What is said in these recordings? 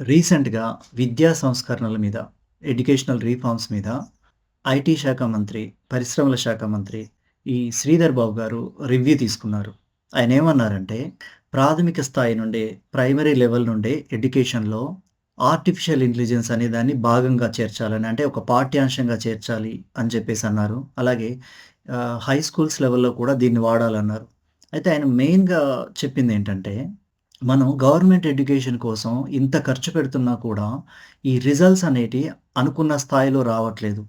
రీసెంట్‌గా విద్యా సంస్కరణల మీద, ఎడ్యుకేషనల్ రీఫార్మ్స్ మీద ఐటీ శాఖ మంత్రి, పరిశ్రమల శాఖ మంత్రి ఈ శ్రీధర్ బాబు గారు రివ్యూ తీసుకున్నారు. ఆయన ఏమన్నారంటే ప్రాథమిక స్థాయి నుండే, ప్రైమరీ లెవెల్ నుండే ఎడ్యుకేషన్‌లో ఆర్టిఫిషియల్ ఇంటెలిజెన్స్ అనే దాన్ని భాగంగా చేర్చాలని, అంటే ఒక పాఠ్యాంశంగా చేర్చాలి అని చెప్పేసి అన్నారు అలాగే హై స్కూల్స్ లెవెల్‌లో కూడా దీన్ని వాడాలన్నారు. అయితే ఆయన మెయిన్‌గా చెప్పింది ఏంటంటే మనం గవర్నమెంట్ ఎడ్యుకేషన్ కోసం ఇంత ఖర్చు పెడుతున్నా కూడా, ఈ రిజల్ట్స్ అనేటి అనుకున్న స్థాయిలో రావట్లేదు.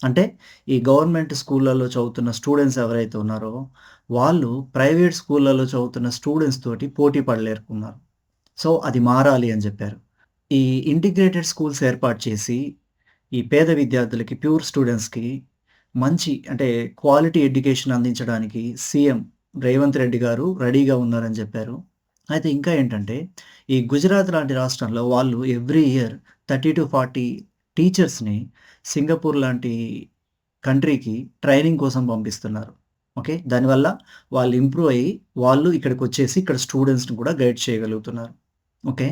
అంటే ఈ గవర్నమెంట్ స్కూళ్ళలో చదువుతున్న స్టూడెంట్స్ ఎవరైతే ఉన్నారో, వాళ్ళు ప్రైవేట్ స్కూళ్ళలో చదువుతున్న స్టూడెంట్స్ తోటి పోటీ పడలేరుకున్నారు సో, అది మారాలి అని చెప్పారు. ఈ ఇంటిగ్రేటెడ్ స్కూల్స్ ఏర్పాటు చేసి, ఈ పేద విద్యార్థులకి, ప్యూర్ స్టూడెంట్స్‌కి మంచి అంటే క్వాలిటీ ఎడ్యుకేషన్ అందించడానికి సీఎం రేవంత్ రెడ్డి గారు రెడీగా ఉన్నారని చెప్పారు. అయితే ఇంకా ఏంటంటే, ఈ గుజరాత్ లాంటి రాష్ట్రంలో వాళ్ళు ఎవ్రీ ఇయర్ 30-40 టీచర్స్‌ని సింగపూర్ లాంటి కంట్రీకి ట్రైనింగ్ కోసం పంపిస్తున్నారు. ఓకే. దానివల్ల వాళ్ళు ఇంప్రూవ్ అయ్యి, వాళ్ళు ఇక్కడికి వచ్చేసి ఇక్కడ స్టూడెంట్స్‌ని కూడా గైడ్ చేయగలుగుతున్నారు. ఓకే.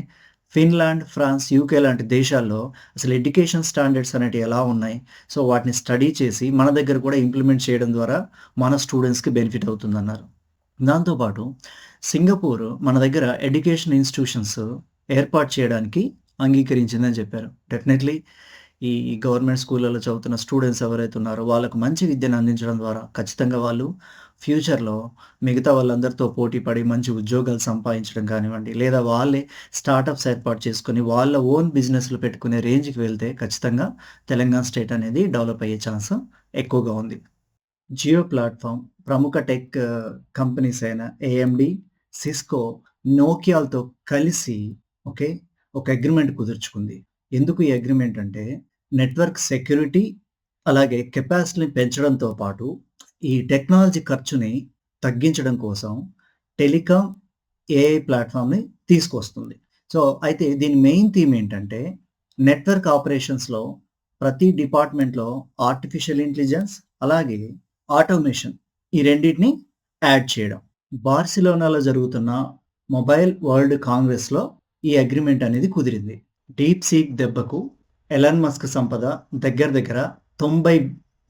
ఫిన్లాండ్, ఫ్రాన్స్, యూకే లాంటి దేశాల్లో అసలు ఎడ్యుకేషన్ స్టాండర్డ్స్ అనేటివి ఎలా ఉన్నాయి? సో, వాటిని స్టడీ చేసి మన దగ్గర కూడా ఇంప్లిమెంట్ చేయడం ద్వారా మన స్టూడెంట్స్‌కి బెనిఫిట్ అవుతుందన్నారు. దాంతోపాటు సింగపూర్ మన దగ్గర ఎడ్యుకేషన్ ఇన్‌స్టిట్యూషన్స్ ఏర్పాటు చేయడానికి అంగీకరించిందని చెప్పారు. డెఫినెట్లీ ఈ గవర్నమెంట్ స్కూళ్ళలో చదువుతున్న స్టూడెంట్స్ ఎవరైతే ఉన్నారో, వాళ్ళకు మంచి విద్యను అందించడం ద్వారా ఖచ్చితంగా వాళ్ళు ఫ్యూచర్‌లో మిగతా వాళ్ళందరితో పోటీ పడి మంచి ఉద్యోగాలు సంపాదించడం కానివ్వండి, లేదా వాళ్ళే స్టార్టప్స్ ఏర్పాటు చేసుకుని వాళ్ళ ఓన్ బిజినెస్‌లు పెట్టుకునే రేంజ్‌కి వెళ్తే ఖచ్చితంగా తెలంగాణ స్టేట్ అనేది డెవలప్ అయ్యే ఛాన్స్ ఎక్కువగా ఉంది. జియో ప్లాట్ఫామ్ ప్రముఖ టెక్ కంపెనీస్ అయిన ఏఎండీ, సిస్కో, నోకియాలతో కలిసి ఓకే. ఒక అగ్రిమెంట్ కుదుర్చుకుంది. ఎందుకు ఈ అగ్రిమెంట్ అంటే, నెట్వర్క్ సెక్యూరిటీ అలాగే కెపాసిటీని పెంచడంతో పాటు, ఈ టెక్నాలజీ ఖర్చుని తగ్గించడం కోసం టెలికాం, ఏఐ ప్లాట్ఫామ్ని తీసుకొస్తుంది. సో, అయితే దీని మెయిన్ థీమ్ ఏంటంటే, నెట్వర్క్ ఆపరేషన్స్‌లో ప్రతి డిపార్ట్‌మెంట్‌లో ఆర్టిఫిషియల్ ఇంటెలిజెన్స్ అలాగే ఆటోమేషన్ ఈ రెండింటిని యాడ్ చేయడం. బార్సిలోనాలో జరుగుతున్న మొబైల్ వరల్డ్ కాంగ్రెస్‌లో ఈ అగ్రిమెంట్ అనేది కుదిరింది. డీప్ సీక్ దెబ్బకు ఎలాన్ మస్క్ సంపద దగ్గర దగ్గర 90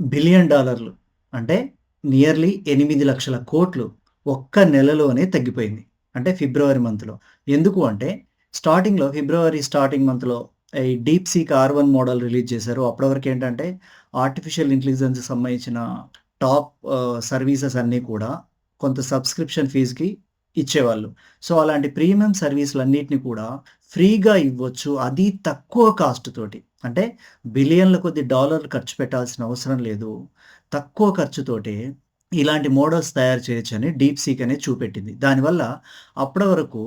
బిలియన్ డాలర్లు అంటే నియర్లీ 8,00,000 కోట్లు ఒక్క నెలలోనే తగ్గిపోయింది. అంటే ఫిబ్రవరి మంత్‌లో. ఎందుకు అంటే స్టార్టింగ్‌లో ఫిబ్రవరి స్టార్టింగ్ మంత్‌లో ఈ DeepSeek R one model release చేశారు. అప్పటివరకు ఏంటంటే ఆర్టిఫిషియల్ ఇంటెలిజెన్స్ సంబంధించిన టాప్ సర్వీసెస్ అన్నీ కూడా కొంత సబ్స్క్రిప్షన్ ఫీజుకి ఇచ్చేవాళ్ళు. సో, అలాంటి ప్రీమియం సర్వీసులన్నిటిని కూడా ఫ్రీగా ఇవ్వచ్చు. అది తక్కువ కాస్ట్ తోటి. అంటే బిలియన్ల కొద్ది డాలర్లు ఖర్చు పెట్టాల్సిన అవసరం లేదు. తక్కువ ఖర్చుతోటే ఇలాంటి మోడల్స్ తయారు చేయొచ్చని డీప్ సీక్ అనేది చూపెట్టింది. దానివల్ల అప్పటి వరకు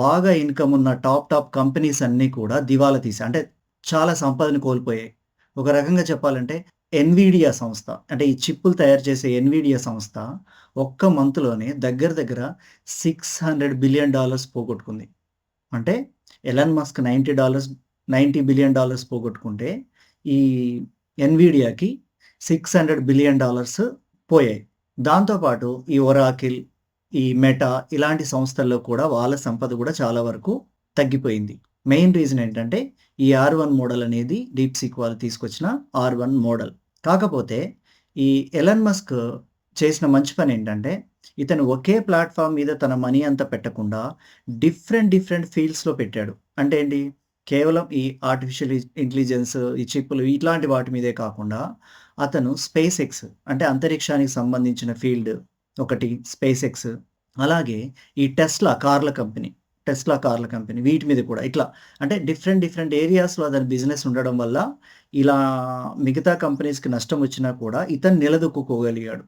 బాగా ఇన్‌కమ్ ఉన్న టాప్ టాప్ కంపెనీస్ అన్నీ కూడా దివాలా తీసి అంటే చాలా సంపదను కోల్పోయాయి. ఒక రకంగా చెప్పాలంటే ఎన్‌విడియా సంస్థ అంటే ఈ చిప్పులు తయారు చేసే ఎన్‌విడియా సంస్థ ఒక్క మంత్‌లోనే దగ్గర దగ్గర 600 బిలియన్ డాలర్స్ పోగొట్టుకుంది. అంటే Elon Musk 90 dollars 90 billion dollars పోగొట్టుకుంటే, ఈ ఎన్‌విడియాకి 600 బిలియన్ డాలర్స్ పోయాయి. దాంతోపాటు ఈ ఒరాకిల్, ఈ మెటా ఇలాంటి సంస్థల్లో కూడా వాళ్ళ సంపద కూడా చాలా వరకు తగ్గిపోయింది. మెయిన్ రీజన్ ఏంటంటే, ఈ ఆర్ వన్ మోడల్ అనేది డీప్ సీక్ వాళ్ళు తీసుకొచ్చిన ఆర్ వన్ మోడల్. కాకపోతే ఈ ఎలన్ మస్క్ చేసిన మంచి పని ఏంటంటే, ఇతను ఒకే ప్లాట్ఫామ్ మీద తన మనీ అంతా పెట్టకుండా డిఫరెంట్ డిఫరెంట్ ఫీల్డ్స్‌లో పెట్టాడు. అంటే ఏంటి? కేవలం ఈ ఆర్టిఫిషియల్ ఇంటెలిజెన్స్, ఈ చిప్పులు ఇట్లాంటి వాటి మీదే కాకుండా అతను స్పేస్ ఎక్స్ అంటే అంతరిక్షానికి సంబంధించిన ఫీల్డ్ ఒకటి స్పేస్ ఎక్స్. అలాగే ఈ టెస్లా కార్ల కంపెనీ, టెస్లా కార్ల కంపెనీ వీటి మీద కూడా ఇట్లా అంటే డిఫరెంట్ డిఫరెంట్ ఏరియాస్‌లో అతని బిజినెస్ ఉండడం వల్ల ఇలా మిగతా కంపెనీస్‌కి నష్టం వచ్చినా కూడా ఇతను నిలదొక్కుకోగలిగాడు.